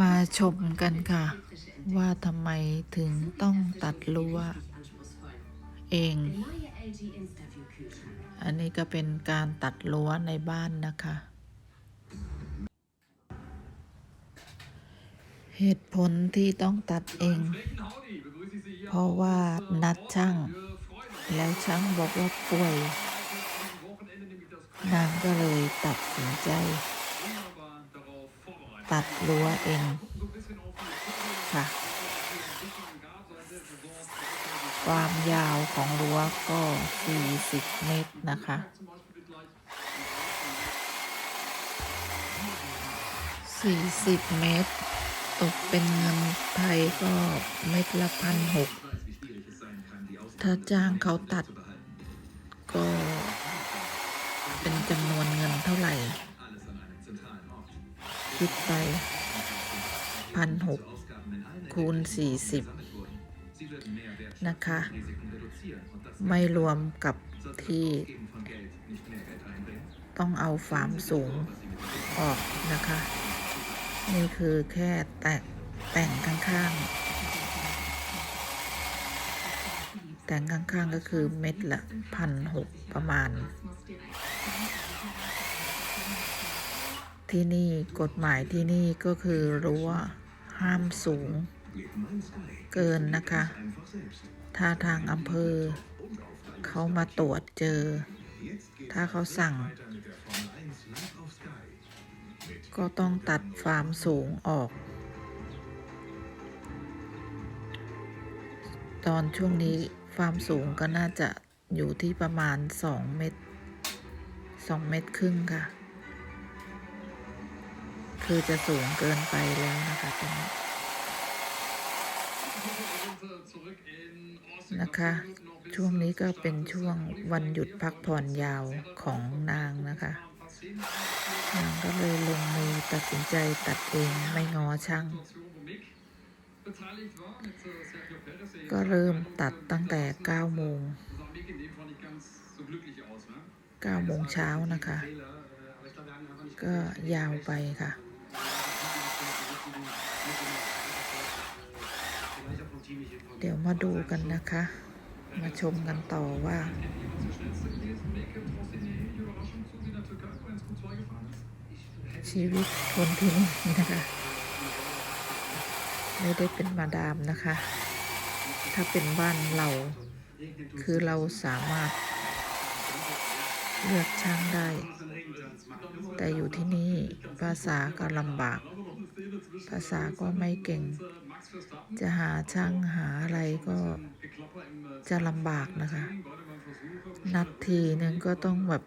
มาชมกันค่ะ ว่าทำไมถึงต้องตัดรั้วเอง อันนี้ก็เป็นการตัดรั้วในบ้านนะคะ เหตุผลที่ต้องตัดเอง เพราะว่านัดช่าง แล้วช่างบอกว่าป่วย นางก็เลยตัดสินใจ ตัดรั้วเองค่ะ ความยาวของรั้วก็ 40 เมตรนะคะ 40 เมตร ตกเป็นเงินไทยก็เม็ดละพันหก ถ้าจ้างเขาตัดก็เป็นจำนวนเงินเท่าไหร่ คิดไปพันหกคูณสี่สิบนะคะ ไม่รวมกับที่ต้องเอาฟาร์มสูงออกนะคะ นี่คือแค่แต่งแต่งข้างๆ แต่งข้างๆก็คือเม็ดละพันหกประมาณ ที่นี่กฎหมายที่นี่ก็คือรั้วห้ามสูง เกินนะคะ ถ้าทางอำเภอ เขามาตรวจเจอ ถ้าเขาสั่ง ก็ต้องตัดฟาร์มสูงออก ตอนช่วงนี้ฟาร์มสูงก็น่าจะอยู่ที่ประมาณ 2 เมตร 2 เมตรครึ่งค่ะ คือจะสูงเกินไปแล้วนะคะตรงนี้นะคะ ช่วงนี้ก็เป็นช่วงวันหยุดพักผ่อนยาวของนางนะคะนางก็เลยลงมือตัดสินใจตัดเองไม่งอช่าง ก็เริ่มตัดตั้งแต่9โมง9โมงเช้านะคะ ก็ยาวไปค่ะ เดี๋ยวมาดูกันนะคะ มาชมกันต่อว่าชีวิตคนที่นี่นะคะ ไม่ได้เป็นมาดามนะคะ ถ้าเป็นบ้านเรา คือเราสามารถ เลือกช่างได้ แต่อยู่ที่นี่ภาษาก็ลำบาก ภาษาก็ไม่เก่ง จะหาช่างหาอะไรก็จะลำบากนะคะ นัดทีนึงก็ต้องแบบ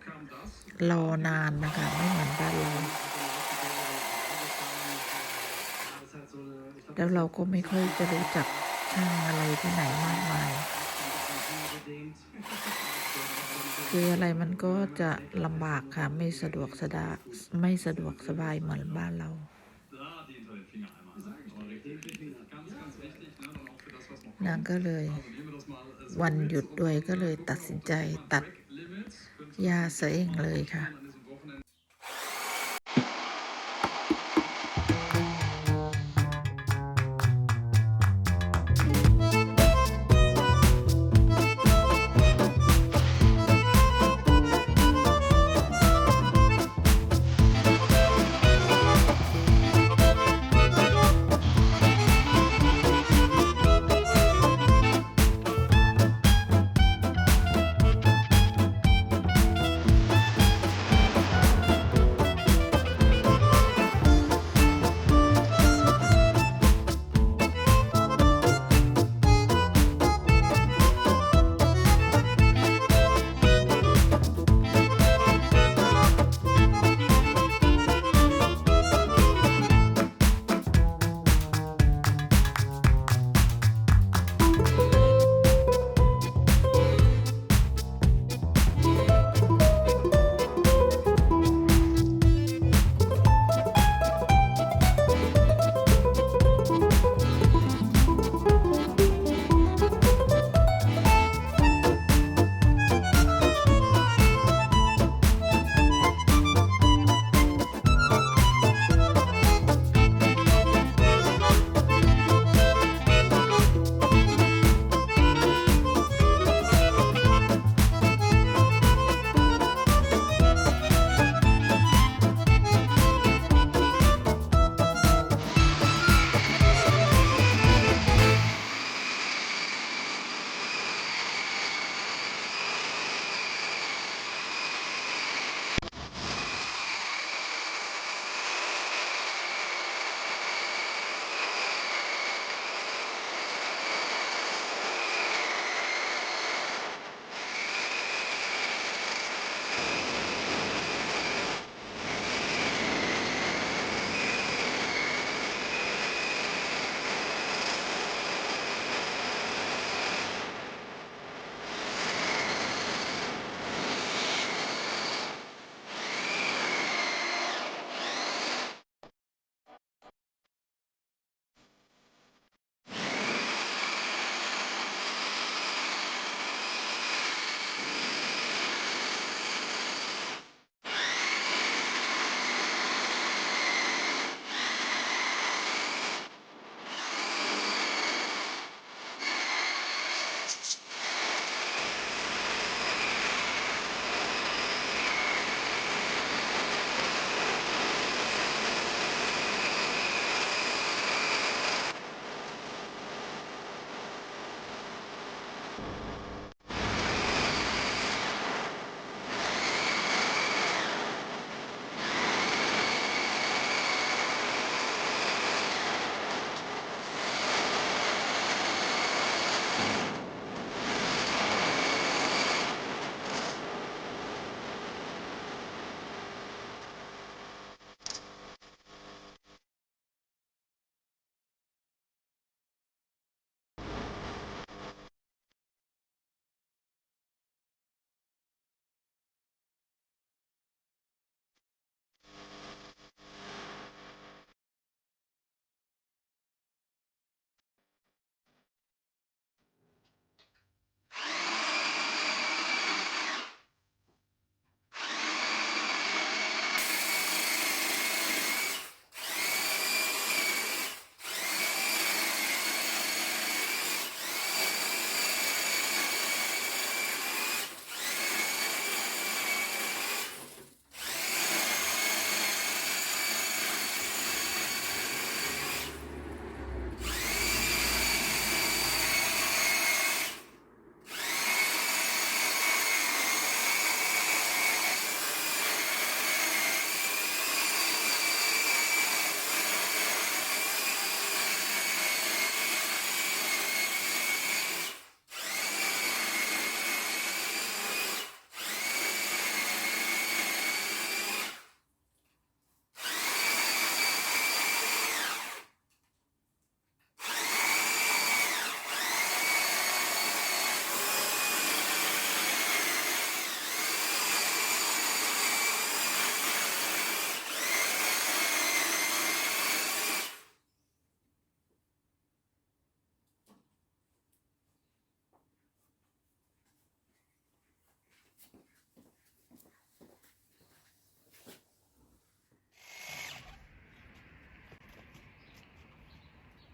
รอนานนะคะ ไม่เหมือนบ้านเราแล้วเราก็ไม่ค่อยจะรู้จักช่างอะไรที่ไหนมากมาย คืออะไรมันก็จะลำบากค่ะ ไม่สะดวกสดาไม่สะดวกสบายเหมือนบ้านเรา นางก็เลย วันหยุดด้วยก็เลยตัดสินใจตัดหญ้าซะเองเลยค่ะ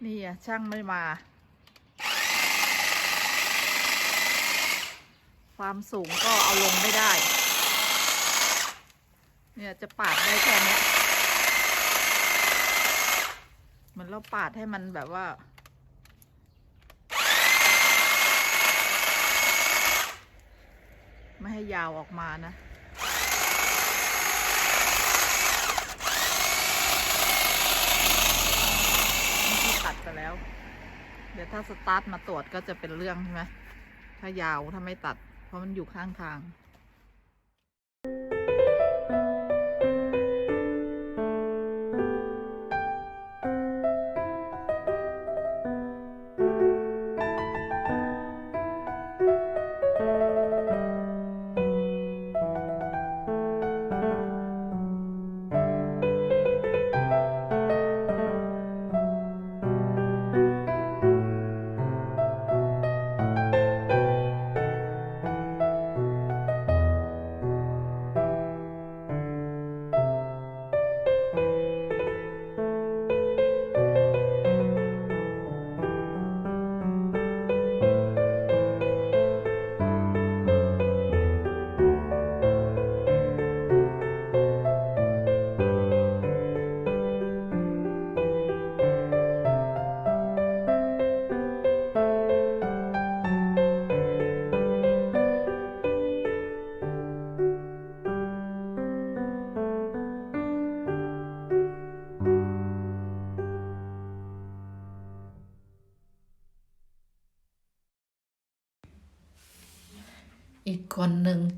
นี่อะช่างไม่มา ความสูงก็เอาลงไม่ได้ เนี่ยจะปาดได้แค่นี้เหมือนเราปาดให้มันแบบว่า ไม่ให้ยาวออกมานะ นี่ที่ตัดไปแล้ว เดี๋ยวถ้าสตาร์ทมาตรวจก็จะเป็นเรื่องใช่ไหมถ้ายาวถ้าไม่ตัด เพราะมันอยู่ข้างทาง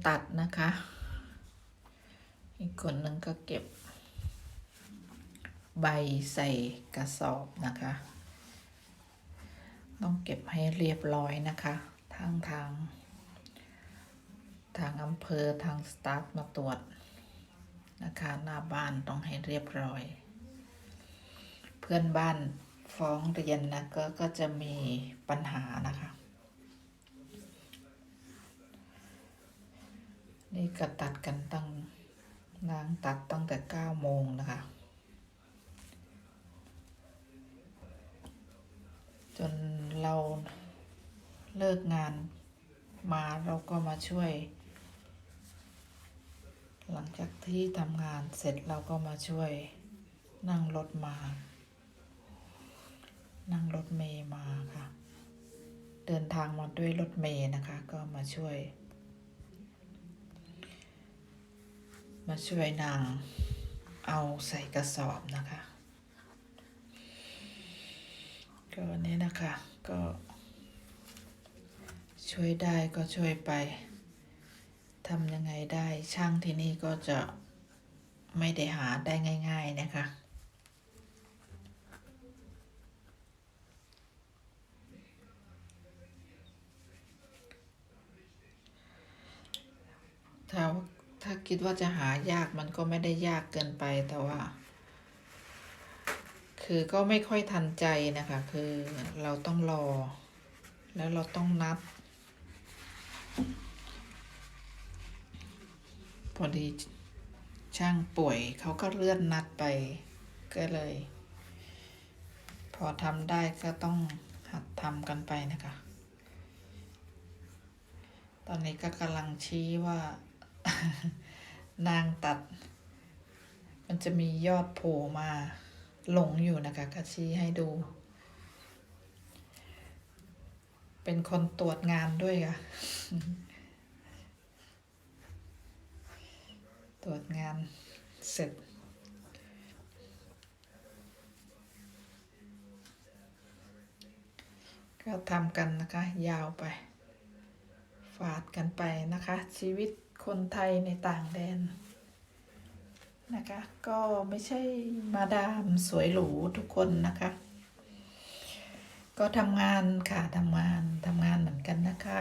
ตัดนะคะ อีกคนหนึ่งก็เก็บ ใบใส่กระสอบนะคะ ต้องเก็บให้เรียบร้อยนะคะทางทาง ทางอำเภอทางสตาฟมาตรวจนะคะหน้าบ้านต้องให้เรียบร้อย เพื่อนบ้านฟ้องเรียนนะก็ก็จะมีปัญหานะคะ นี่ก็ตัดกันตั้งนางตัดตั้งแต่เก้าโมงนะคะ จนเราเลิกงานมาเราก็มาช่วย หลังจากที่ทำงานเสร็จเราก็มาช่วยนั่งรถมา นั่งรถเมย์มาค่ะ เดินทางมาด้วยรถเมย์นะคะ ก็มาช่วย มาช่วยนางเอาใส่กระสอบนะคะ ก็นี่นะคะ ก็ช่วยได้ก็ช่วยไปทำยังไงได้ช่างที่นี่ก็จะไม่ได้หาได้ง่าย ๆนะคะ ถ้า ถ้าคิดว่าจะหายากมันก็ไม่ได้ยากเกินไปแต่ว่า คือก็ไม่ค่อยทันใจนะคะ คือเราต้องรอ แล้วเราต้องนัดพอดีช่างป่วยเขาก็เลื่อนนัดไป ก็เลย พอทำได้ก็ต้องหัดทำกันไปนะคะ ตอนนี้ก็กำลังชี้ว่า นางตัด มันจะมียอดโผล่มาหลงอยู่นะคะก็ชี้ให้ดู เป็นคนตรวจงานด้วยค่ะ ตรวจงานเสร็จก็ทำกันนะคะ ยาวไป ฝาดกันไปนะคะ ชีวิต คนไทยในต่างแดนนะคะ ก็ไม่ใช่มาดามสวยหรูทุกคนนะคะ ก็ทำงานค่ะทำงานทำงานเหมือนกันนะคะ